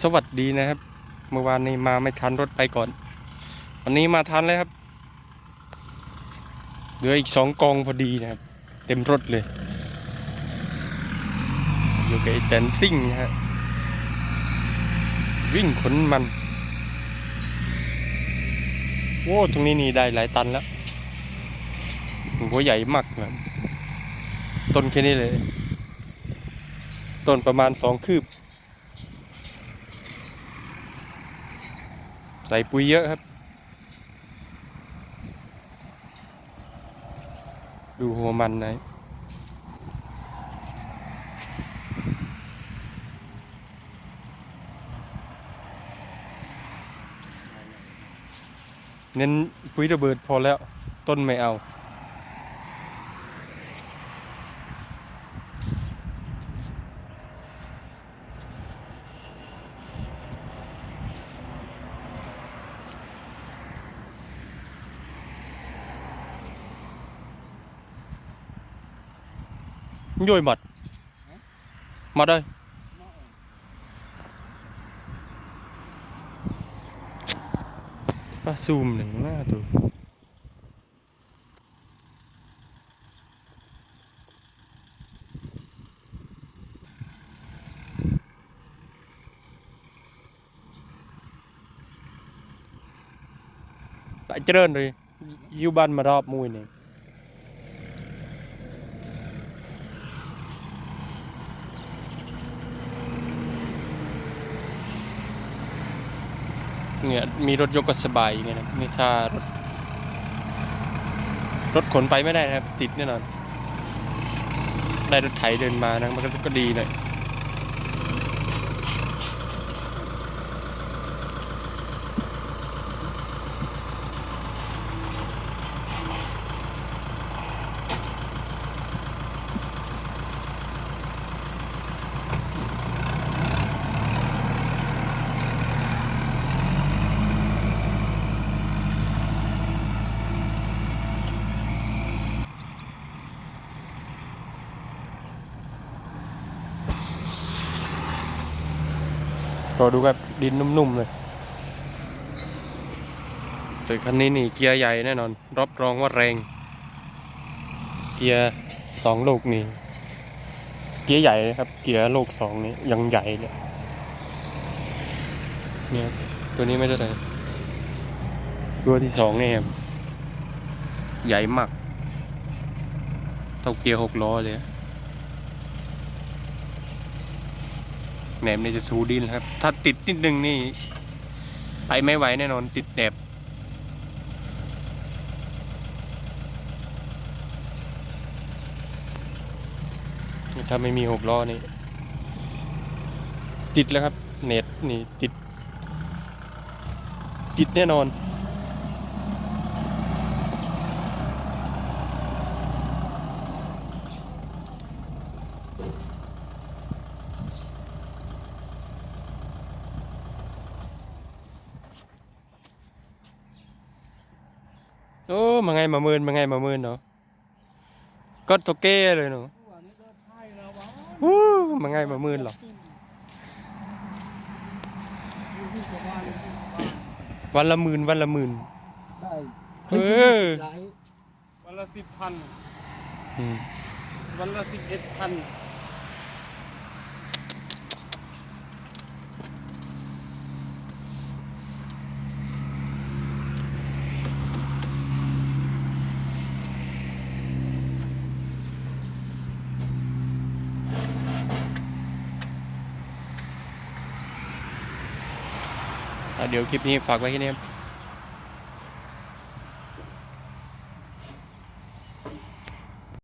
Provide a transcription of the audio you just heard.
สวัสดีนะครับ เมื่อวานนี้มาไม่ทันรถไปก่อน วันนี้มาทันแล้วครับ เหลืออีกสองกองพอดีนะครับ เต็มรถเลย อยู่กับไอ้แตนซิ่งนะฮะ วิ่งขนมัน โว้ตรงนี้นี่ได้หลายตันแล้วหัวใหญ่มากเลยต้นแค่นี้เลย ต้นประมาณสองคืบ ใส่ปุ๋ยเยอะครับ ดูหัวมันนะเน้นปุ๋ยระเบิดพอแล้ว ต้นไม่เอา Vui mệt Mệt ơi Ba zoom này nó từ Tại trơn rồi Yêu ban mà rộp mùi này เนี่ยมีรถยกก็สบายอย่างเงี้ยนะนี่ถ้ารถรถขนไปไม่ได้นะครับ ติดแน่นอน ได้รถไถเดินมานะมันก็ดีหน่อย รอดูครับดินนุ่มๆเลยแต่คันนี้นี่เกียร์ใหญ่แน่นอน รับรองว่าแรง เกียร์สองลูกนี่ เกียร์ใหญ่ครับ เกียร์ลูกสองนี่ยังใหญ่เลยเนี่ยตัวนี้ไม่ได้เลยตัวที่สองนี่ครับใหญ่มากเท่าเกียร์หกล้อเลย แหนบนี่จะสูดินครับ ถ้าติดนิดนึงนี่ ไปไม่ไหวแน่นอนติดแหนบถ้าไม่มีหกล้อนี่ ติดแล้วครับ เน็ตนี่ติด ติดแน่นอน โอ้มาไงมาเมินมาไงมาเมินเนาะก็โตเก้เลยเนาะอู้มาไงมาเมินหรอวันละหมื่นวันละหมื่นได้เออหลายวันละสิบพันอืมวันละสิบเอ็ดพัน เดี๋ยวคลิปนี้ฝากไว้แค่นี้ครับ